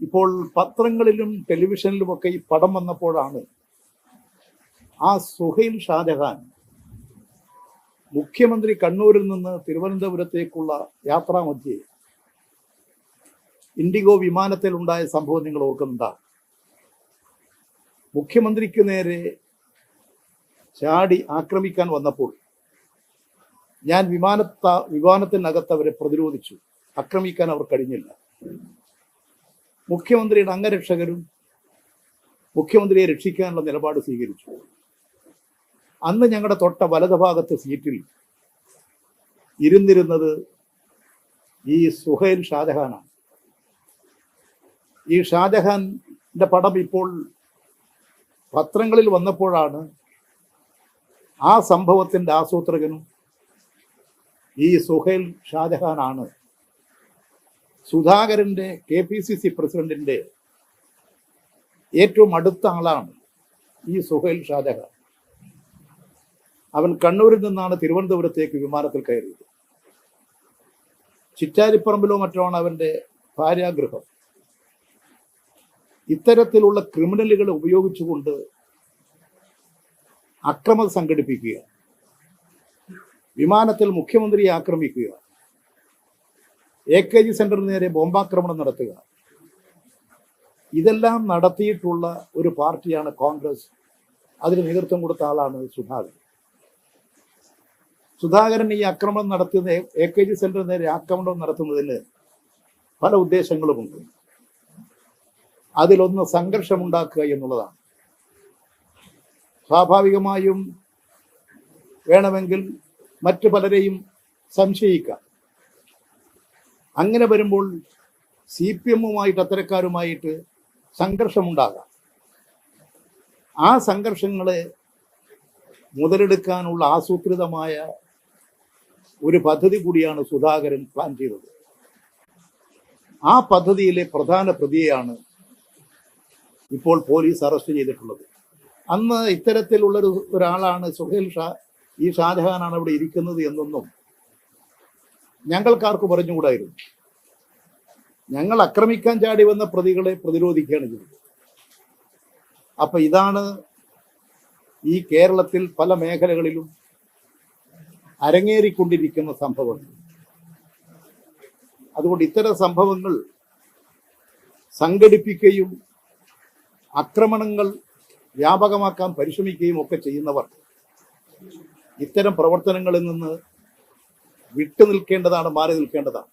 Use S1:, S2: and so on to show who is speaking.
S1: ഇപ്പോൾ പത്രങ്ങളിലും ടെലിവിഷനിലും ഒക്കെ ഈ പടം വന്നപ്പോഴാണ് ആ സുഹൈൽ ഷാജഹാൻ മുഖ്യമന്ത്രി കണ്ണൂരിൽ നിന്ന് തിരുവനന്തപുരത്തേക്കുള്ള യാത്രാമധ്യേ ഇൻഡിഗോ വിമാനത്തിൽ ഉണ്ടായ സംഭവം നിങ്ങൾ ഓർക്കുന്നുണ്ടാ? മുഖ്യമന്ത്രിക്ക് നേരെ ചാടി ആക്രമിക്കാൻ വന്നപ്പോൾ ഞാൻ വിമാനത്ത വിമാനത്തിനകത്ത് അവരെ പ്രതിരോധിച്ചു. ആക്രമിക്കാൻ അവർ കഴിഞ്ഞില്ല. മുഖ്യമന്ത്രിയുടെ അംഗരക്ഷകരും മുഖ്യമന്ത്രിയെ രക്ഷിക്കാനുള്ള നിലപാട് സ്വീകരിച്ചു. അന്ന് ഞങ്ങളുടെ തൊട്ട വലതുഭാഗത്ത് സീറ്റിൽ ഇരുന്നിരുന്നത് ഈ സുഹൈൽ ഷാജഹാനാണ്. ഈ ഷാജഹാന്റെ പടം ഇപ്പോൾ പത്രങ്ങളിൽ വന്നപ്പോഴാണ് ആ സംഭവത്തിന്റെ ആസൂത്രകനും ഈ സുഹൈൽ ഷാജഹാനാണ് സുധാകരന്റെ കെ പി സി സി പ്രസിഡന്റിന്റെ ഏറ്റവും അടുത്ത ആളാണ് ഈ സുഹൈൽ ഷാജഹാൻ. അവൻ കണ്ണൂരിൽ നിന്നാണ് തിരുവനന്തപുരത്തേക്ക് വിമാനത്തിൽ കയറിയത്. ചിറ്റാരിപ്പറമ്പിലോ മറ്റോ ആണ് അവന്റെ ഭാര്യാഗൃഹം. ഇത്തരത്തിലുള്ള ക്രിമിനലുകളെ ഉപയോഗിച്ചുകൊണ്ട് അക്രമം സംഘടിപ്പിക്കുക വിമാനത്തിൽ മുഖ്യമന്ത്രിയെ ആക്രമിക്കുക എ കെ ജി സെന്ററിന് നേരെ ബോംബാക്രമണം നടത്തുക. ഇതെല്ലാം നടത്തിയിട്ടുള്ള ഒരു പാർട്ടിയാണ് കോൺഗ്രസ്. അതിന് നേതൃത്വം കൊടുത്ത ആളാണ് സുധാകരൻ. സുധാകരൻ ഈ ആക്രമണം നടത്തുന്ന എ കെ ജി സെന്ററിന് നേരെ ആക്രമണം നടത്തുന്നതിന് പല ഉദ്ദേശങ്ങളുമുണ്ട്. അതിലൊന്ന് സംഘർഷമുണ്ടാക്കുക എന്നുള്ളതാണ്. സ്വാഭാവികമായും വേണമെങ്കിൽ മറ്റു പലരെയും സംശയിക്കാം. അങ്ങനെ വരുമ്പോൾ സി പി എമ്മുമായിട്ട് അത്തരക്കാരുമായിട്ട് സംഘർഷമുണ്ടാകാം. ആ സംഘർഷങ്ങളെ മുതലെടുക്കാനുള്ള ആസൂത്രിതമായ ഒരു പദ്ധതി കൂടിയാണ് സുധാകരൻ പ്ലാൻ ചെയ്തത്. ആ പദ്ധതിയിലെ പ്രധാന പ്രതിയെയാണ് ഇപ്പോൾ പോലീസ് അറസ്റ്റ് ചെയ്തിട്ടുള്ളത്. അന്ന് ഇത്തരത്തിലുള്ളൊരു ഒരാളാണ് സുഹേൽ ഷാ ഈ ഷാജഹാനാണ് അവിടെ ഇരിക്കുന്നത് എന്നൊന്നും ഞങ്ങൾക്കാർക്ക് പറഞ്ഞുകൂടായിരുന്നു ഞങ്ങൾ ആക്രമിക്കാൻ ചാടി വന്ന പ്രതികളെ പ്രതിരോധിക്കുകയാണ് ചെയ്തത്. അപ്പൊ ഇതാണ് ഈ കേരളത്തിൽ പല മേഖലകളിലും അരങ്ങേറിക്കൊണ്ടിരിക്കുന്ന സംഭവങ്ങൾ. അതുകൊണ്ട് ഇത്തരം സംഭവങ്ങൾ സംഘടിപ്പിക്കുകയും ആക്രമണങ്ങൾ വ്യാപകമാക്കാൻ പരിശ്രമിക്കുകയും ഒക്കെ ചെയ്യുന്നവർ ഇത്തരം പ്രവർത്തനങ്ങളിൽ നിന്ന് വിട്ടു നിൽക്കേണ്ടതാണ് മാറി നിൽക്കേണ്ടതാണ്.